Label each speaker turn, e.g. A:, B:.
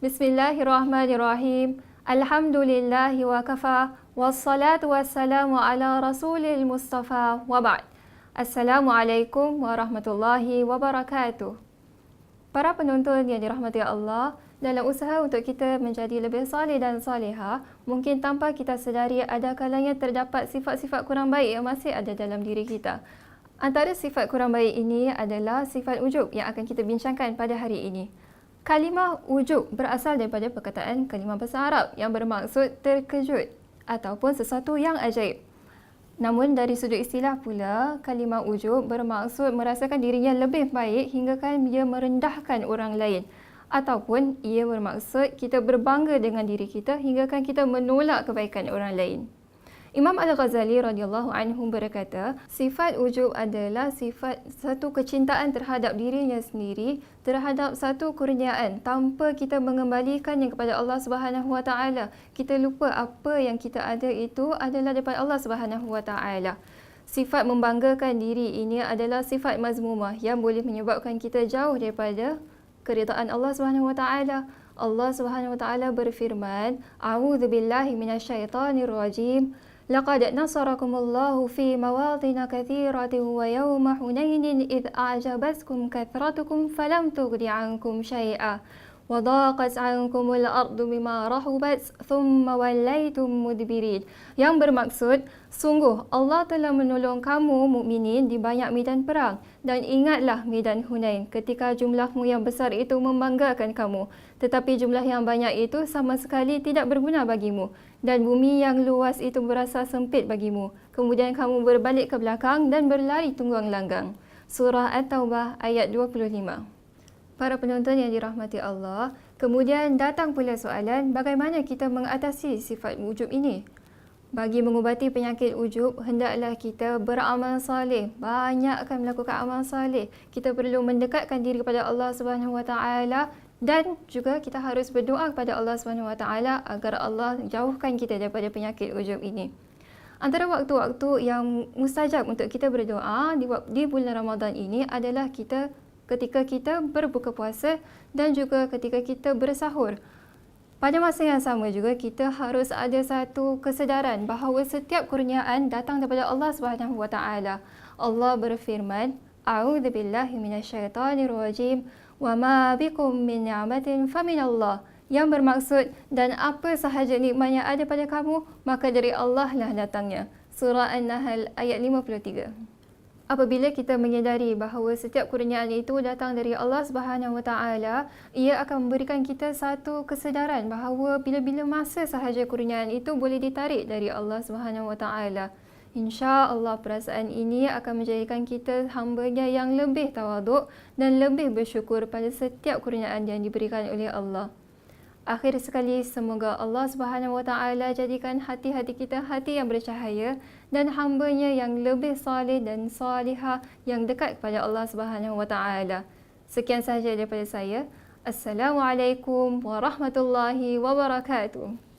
A: Bismillahirrahmanirrahim. Alhamdulillahi wa kafa. Wassalatu wassalamu ala rasulil mustafa wa ba'd. Assalamualaikum warahmatullahi wabarakatuh. Para penonton yang dirahmati Allah, dalam usaha untuk kita menjadi lebih salih dan saleha, mungkin tanpa kita sedari ada kalanya terdapat sifat-sifat kurang baik yang masih ada dalam diri kita. Antara sifat kurang baik ini adalah sifat ujub yang akan kita bincangkan pada hari ini. Kalimah ujub berasal daripada perkataan kalimah bahasa Arab yang bermaksud terkejut ataupun sesuatu yang ajaib. Namun dari sudut istilah pula, kalimah ujub bermaksud merasakan dirinya lebih baik hingga kan ia merendahkan orang lain ataupun ia bermaksud kita berbangga dengan diri kita hingga kan kita menolak kebaikan orang lain. Imam Al-Ghazali radhiyallahu anhu berkata, sifat ujub adalah sifat satu kecintaan terhadap dirinya sendiri terhadap satu kurniaan tanpa kita mengembalikannya kepada Allah Subhanahu wa taala. Kita lupa apa yang kita ada itu adalah daripada Allah Subhanahu wa taala. Sifat membanggakan diri ini adalah sifat mazmumah yang boleh menyebabkan kita jauh daripada keridaan Allah Subhanahu wa taala. Allah Subhanahu wa taala berfirman, "A'udzu billahi minasyaitonir rajim. لقد نصركم الله في مواطن كثيرة ويوم حنين إذ أعجبتكم كثرتكم فلم تغن عنكم شيئا. وضاقت عنكم الأرض بما رحبت ثم وليتم مدبرين yang bermaksud sungguh Allah telah menolong kamu mukminin di banyak medan perang dan ingatlah medan Hunain ketika jumlahmu yang besar itu membanggakan kamu tetapi jumlah yang banyak itu sama sekali tidak berguna bagimu dan bumi yang luas itu berasa sempit bagimu kemudian kamu berbalik ke belakang dan berlari tunggang langgang surah at-taubah ayat 25 para penonton yang dirahmati Allah, kemudian datang pula soalan bagaimana kita mengatasi sifat wujub ini? Bagi mengubati penyakit wujub, hendaklah kita beramal saleh, banyakkan melakukan amal saleh. Kita perlu mendekatkan diri kepada Allah Subhanahu Wa Taala dan juga kita harus berdoa kepada Allah Subhanahu Wa Taala agar Allah jauhkan kita daripada penyakit wujub ini. Antara waktu-waktu yang mustajab untuk kita berdoa di bulan Ramadan ini adalah kita ketika kita berbuka puasa dan juga ketika kita bersahur. Pada masa yang sama juga kita harus ada satu kesedaran bahawa setiap kurniaan datang daripada Allah Subhanahu wa taala. Allah berfirman, "A'udzu billahi minasyaitonir rajim. Wa ma bikum min ni'matin faminallah." Yang bermaksud dan apa sahaja nikmat yang ada pada kamu maka dari Allah lah datangnya. Surah An-Nahl ayat 53 apabila kita menyedari bahawa setiap kurniaan itu datang dari Allah Subhanahu Wa Taala, ia akan memberikan kita satu kesedaran bahawa bila-bila masa sahaja kurniaan itu boleh ditarik dari Allah Subhanahu Wa Taala. Insya-Allah perasaan ini akan menjadikan kita hamba-Nya yang lebih tawaduk dan lebih bersyukur pada setiap kurniaan yang diberikan oleh Allah. Akhir sekali semoga Allah Subhanahu Wa Taala jadikan hati-hati kita hati yang bercahaya dan hamba-Nya yang lebih saleh dan salihah yang dekat kepada Allah Subhanahu Wa Taala. Sekian sahaja daripada saya. Assalamualaikum warahmatullahi wabarakatuh.